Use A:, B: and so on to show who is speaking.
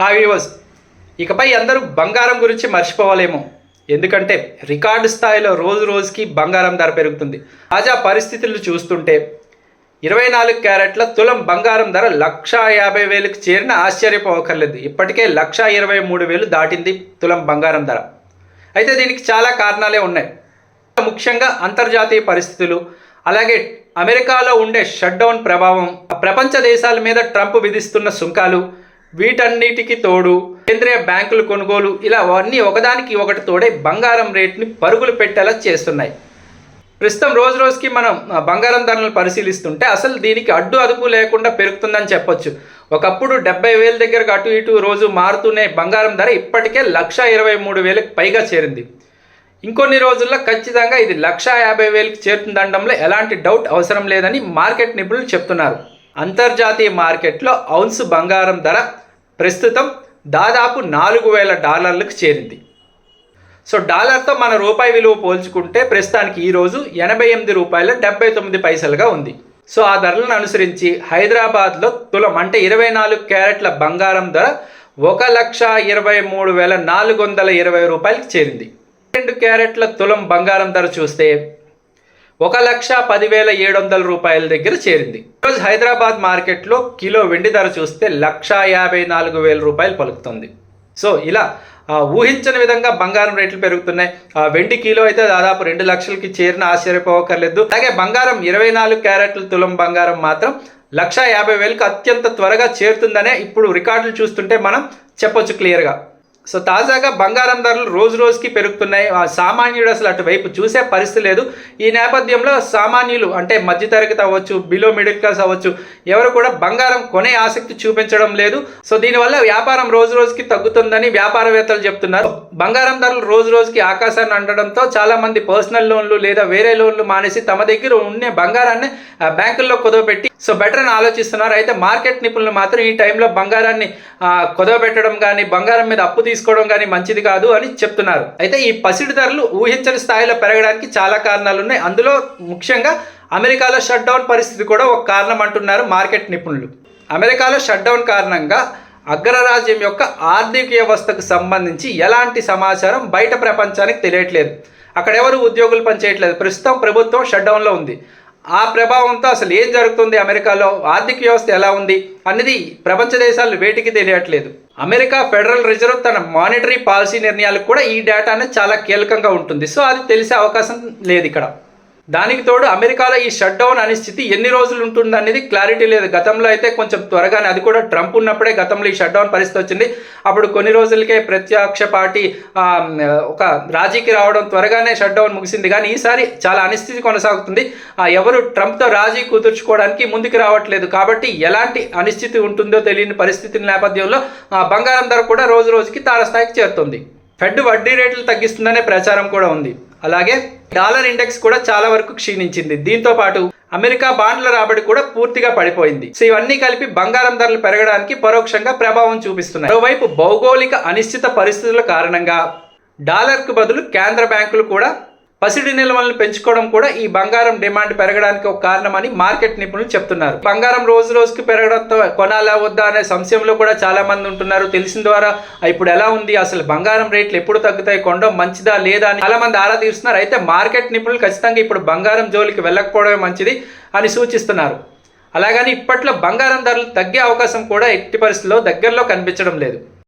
A: Hi viewers ఇకపై అందరూ బంగారం గురించి మర్చిపోవాలేమో. ఎందుకంటే రికార్డు స్థాయిలో రోజు రోజుకి బంగారం ధర పెరుగుతుంది. తాజా పరిస్థితులు చూస్తుంటే ఇరవై నాలుగు క్యారెట్ల తులం బంగారం ధర లక్షా యాభై వేలకు చేరిన ఆశ్చర్యపోకర్లేదు. ఇప్పటికే లక్షా ఇరవై మూడు వేలు దాటింది తులం బంగారం ధర. అయితే దీనికి చాలా కారణాలే ఉన్నాయి. ముఖ్యంగా అంతర్జాతీయ పరిస్థితులు అలాగే అమెరికాలో ఉండే షట్డౌన్ ప్రభావం ప్రపంచ దేశాల మీద ట్రంప్ విధిస్తున్న సుంకాలు వీటన్నిటికి తోడు కేంద్రీయ బ్యాంకులు కొనుగోలు ఇలా అన్నీ ఒకదానికి ఒకటి తోడే బంగారం రేట్ని పరుగులు పెట్టేలా చేస్తున్నాయి. ప్రస్తుతం రోజు రోజుకి మనం బంగారం ధరలను పరిశీలిస్తుంటే అసలు దీనికి అడ్డు అదుపు లేకుండా పెరుగుతుందని చెప్పొచ్చు. ఒకప్పుడు డెబ్బై వేల దగ్గరకు అటు ఇటు రోజు మారుతూనే బంగారం ధర ఇప్పటికే లక్ష ఇరవై మూడు వేలకు పైగా చేరింది. ఇంకొన్ని రోజుల్లో ఖచ్చితంగా ఇది లక్ష యాభై వేలకు చేరుతుందనడంలో ఎలాంటి డౌట్ అవసరం లేదని మార్కెట్ నిపుణులు చెప్తున్నారు. అంతర్జాతీయ మార్కెట్లో ఔన్స్ బంగారం ధర ప్రస్తుతం దాదాపు నాలుగు వేల డాలర్లకు చేరింది. సో డాలర్తో మన రూపాయి విలువ పోల్చుకుంటే ప్రస్తుతానికి ఈరోజు ఎనభై ఎనిమిది రూపాయల డెబ్బై తొమ్మిది పైసలుగా ఉంది. సో ఆ ధరలను అనుసరించి హైదరాబాద్లో తులం అంటే ఇరవై నాలుగు క్యారెట్ల బంగారం ధర ఒక లక్ష ఇరవై మూడు వేల నాలుగు వందల ఇరవై రూపాయలకు చేరింది. రెండు క్యారెట్ల తులం బంగారం ధర చూస్తే ఒక లక్ష పదివేల ఏడు వందల రూపాయల దగ్గర చేరింది. ఈరోజు హైదరాబాద్ మార్కెట్లో కిలో వెండి ధర చూస్తే లక్ష యాభై నాలుగు వేల రూపాయలు పలుకుతుంది. సో ఇలా ఊహించని విధంగా బంగారం రేట్లు పెరుగుతున్నాయి. ఆ, వెండి కిలో అయితే దాదాపు రెండు లక్షలకి చేరిన ఆశ్చర్యపోవక్కర్లేదు అలాగే బంగారం ఇరవై నాలుగు క్యారెట్ల తులం బంగారం మాత్రం లక్ష యాభై వేలకు అత్యంత త్వరగా చేరుతుందనే ఇప్పుడు రికార్డులు చూస్తుంటే మనం చెప్పొచ్చు క్లియర్గా. సో తాజాగా బంగారం ధరలు రోజు రోజుకి పెరుగుతున్నాయి. ఆ సామాన్యుడు అసలు అటువైపు చూసే పరిస్థితి లేదు. ఈ నేపథ్యంలో సామాన్యులు అంటే మధ్యతరగతి అవ్వచ్చు బిలో మిడిల్ క్లాస్ అవ్వచ్చు ఎవరు కూడా బంగారం కొనే ఆసక్తి చూపించడం లేదు. సో దీనివల్ల వ్యాపారం రోజు రోజుకి తగ్గుతుందని వ్యాపారవేత్తలు చెప్తున్నారు. బంగారం ధరలు రోజు రోజుకి ఆకాశాన్ని అండడంతో చాలా మంది పర్సనల్ లోన్లు లేదా వేరే లోన్లు మానేసి తమ దగ్గర ఉండే బంగారాన్ని ఆ, బ్యాంకుల్లో కుదవపెట్టి సో బెటర్ అని ఆలోచిస్తున్నారు. అయితే మార్కెట్ నిపుణులు మాత్రం ఈ టైంలో బంగారాన్ని ఆ, కుదవబెట్టడం కానీ బంగారం మీద అప్పు తీసుకోవడం కానీ మంచిది కాదు అని చెప్తున్నారు. అయితే ఈ పసిడి ధరలు ఊహించని స్థాయిలో పెరగడానికి చాలా కారణాలు ఉన్నాయి. అందులో ముఖ్యంగా అమెరికాలో షట్ డౌన్ పరిస్థితి కూడా ఒక కారణం అంటున్నారు మార్కెట్ నిపుణులు. అమెరికాలో షట్ డౌన్ కారణంగా అగ్రరాజ్యం యొక్క ఆర్థిక వ్యవస్థకు సంబంధించి ఎలాంటి సమాచారం బయట ప్రపంచానికి తెలియట్లేదు. అక్కడ ఎవరు ఉద్యోగులు పనిచేయట్లేదు. ప్రస్తుతం ప్రభుత్వం షట్ డౌన్లో ఉంది. ఆ ప్రభావంతో అసలు ఏం జరుగుతుంది అమెరికాలో? ఆర్థిక వ్యవస్థ ఎలా ఉంది? అనేది ప్రపంచ దేశాలు వేటికి తెలియట్లేదు. అమెరికా ఫెడరల్ రిజర్వ్ తన మానిటరీ పాలసీ నిర్ణయాలకు కూడా ఈ డేటా అనేది చాలా కీలకంగా ఉంటుంది. సో అది తెలిసే అవకాశం లేదు ఇక్కడ. దానికి తోడు అమెరికాలో ఈ షట్ డౌన్ అనిశ్చితి ఎన్ని రోజులు ఉంటుంది అనేది క్లారిటీ లేదు. గతంలో అయితే కొంచెం త్వరగానే అది కూడా ట్రంప్ ఉన్నప్పుడే గతంలో ఈ షట్ డౌన్ పరిస్థితి వచ్చింది. అప్పుడు కొన్ని రోజులకే ప్రత్యక్ష పార్టీ ఒక రాజీకి రావడం త్వరగానే షట్ డౌన్ ముగిసింది. కానీ ఈసారి చాలా అనిస్థితి కొనసాగుతుంది. ఆ, ఎవరు ట్రంప్తో రాజీ కుదుర్చుకోవడానికి ముందుకు రావట్లేదు. కాబట్టి ఎలాంటి అనిశ్చితి ఉంటుందో తెలియని పరిస్థితి నేపథ్యంలో బంగారం ధర కూడా రోజు రోజుకి తారస్థాయికి చేరుతుంది. ఫెడ్ వడ్డీ రేట్లు తగ్గిస్తుందనే ప్రచారం కూడా ఉంది. అలాగే డాలర్ ఇండెక్స్ కూడా చాలా వరకు క్షీణించింది. దీంతో పాటు అమెరికా బాండ్ల రాబడి కూడా పూర్తిగా పడిపోయింది. సో ఇవన్నీ కలిపి బంగారం ధరలు పెరగడానికి పరోక్షంగా ప్రభావం చూపిస్తున్నాయి. మరోవైపు భౌగోళిక అనిశ్చిత పరిస్థితుల కారణంగా డాలర్కు బదులు కేంద్ర బ్యాంకులు కూడా పసిడి నిల్వలను పెంచుకోవడం కూడా ఈ బంగారం డిమాండ్ పెరగడానికి ఒక కారణమని మార్కెట్ నిపుణులు చెప్తున్నారు. బంగారం రోజు రోజుకి పెరగడంతో కొనాలా వద్దా అనే సంశయంలో కూడా చాలా మంది ఉంటున్నారు. తెలిసిన ద్వారా ఇప్పుడు ఎలా ఉంది? అసలు బంగారం రేట్లు ఎప్పుడు తగ్గుతాయి? కొండం మంచిదా లేదా? అని చాలా మంది ఆరా తీస్తున్నారు అయితే మార్కెట్ నిపుణులు ఖచ్చితంగా ఇప్పుడు బంగారం జోలికి వెళ్ళకపోవడమే మంచిది అని సూచిస్తున్నారు. అలాగని ఇప్పట్లో బంగారం ధరలు తగ్గే అవకాశం కూడా ఎట్టి పరిస్థితుల్లో దగ్గరలో కనిపించడం లేదు.